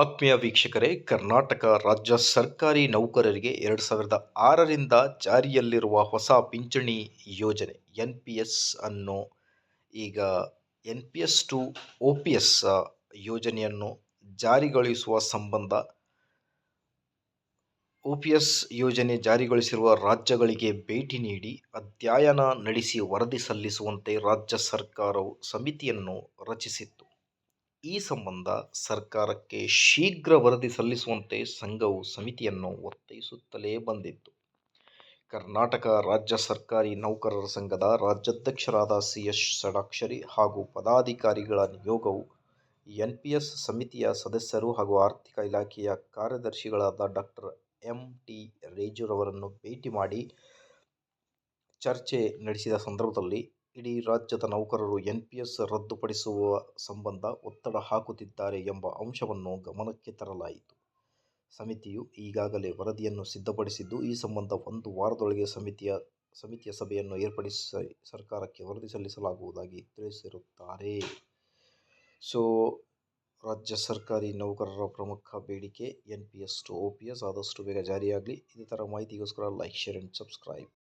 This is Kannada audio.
ಆತ್ಮೀಯ ವೀಕ್ಷಕರೇ, ಕರ್ನಾಟಕ ರಾಜ್ಯ ಸರ್ಕಾರಿ ನೌಕರರಿಗೆ ಎರಡು ಸಾವಿರದ ಆರರಿಂದ ಜಾರಿಯಲ್ಲಿರುವ ಹೊಸ ಪಿಂಚಣಿ ಯೋಜನೆ, ಎನ್ ಪಿ ಎಸ್ ಅನ್ನು ಈಗ N P S to O P S ಯೋಜನೆಯನ್ನು ಜಾರಿಗೊಳಿಸುವ ಸಂಬಂಧ ಒ ಪಿ ಎಸ್ ಯೋಜನೆ ಜಾರಿಗೊಳಿಸಿರುವ ರಾಜ್ಯಗಳಿಗೆ ಭೇಟಿ ನೀಡಿ, ಅಧ್ಯಯನ ನಡೆಸಿ ವರದಿ ಸಲ್ಲಿಸುವಂತೆ ರಾಜ್ಯ ಸರ್ಕಾರವು ಸಮಿತಿಯನ್ನು ರಚಿಸಿತ್ತು. ಈ ಸಂಬಂಧ ಸರ್ಕಾರಕ್ಕೆ ಶೀಘ್ರ ವರದಿ ಸಲ್ಲಿಸುವಂತೆ ಸಂಘವು ಸಮಿತಿಯನ್ನು ಒತ್ತಾಯಿಸುತ್ತಲೇ ಬಂದಿತ್ತು. ಕರ್ನಾಟಕ ರಾಜ್ಯ ಸರ್ಕಾರಿ ನೌಕರರ ಸಂಘದ ರಾಜ್ಯಾಧ್ಯಕ್ಷರಾದ ಸಿ ಎಸ್ ಷಡಾಕ್ಷರಿ ಹಾಗೂ ಪದಾಧಿಕಾರಿಗಳ ನಿಯೋಗವು ಎನ್ ಪಿ ಎಸ್ ಸಮಿತಿಯ ಸದಸ್ಯರು ಹಾಗೂ ಆರ್ಥಿಕ ಇಲಾಖೆಯ ಕಾರ್ಯದರ್ಶಿಗಳಾದ ಡಾಕ್ಟರ್ ಎಂ ಟಿ ರೇಜುರವರನ್ನು ಭೇಟಿ ಮಾಡಿ ಚರ್ಚೆ ನಡೆಸಿದ ಸಂದರ್ಭದಲ್ಲಿ ಇಡೀ ರಾಜ್ಯದ ನೌಕರರು ಎನ್ಪಿಎಸ್ ರದ್ದುಪಡಿಸುವ ಸಂಬಂಧ ಒತ್ತಡ ಹಾಕುತ್ತಿದ್ದಾರೆ ಎಂಬ ಅಂಶವನ್ನು ಗಮನಕ್ಕೆ ತರಲಾಯಿತು. ಸಮಿತಿಯು ಈಗಾಗಲೇ ವರದಿಯನ್ನು ಸಿದ್ಧಪಡಿಸಿದ್ದು, ಈ ಸಂಬಂಧ ಒಂದು ವಾರದೊಳಗೆ ಸಮಿತಿಯ ಸಮಿತಿಯ ಸಭೆಯನ್ನು ಏರ್ಪಡಿಸಿ ಸರ್ಕಾರಕ್ಕೆ ವರದಿ ಸಲ್ಲಿಸಲಾಗುವುದಾಗಿ ತಿಳಿಸಿರುತ್ತಾರೆ. ಸೊ, ರಾಜ್ಯ ಸರ್ಕಾರಿ ನೌಕರರ ಪ್ರಮುಖ ಬೇಡಿಕೆ N P S to O P S ಆದಷ್ಟು ಬೇಗ ಜಾರಿಯಾಗಲಿ. ಇದೇ ಥರ ಮಾಹಿತಿಗೋಸ್ಕರ ಲೈಕ್, ಶೇರ್ ಆ್ಯಂಡ್ ಸಬ್ಸ್ಕ್ರೈಬ್.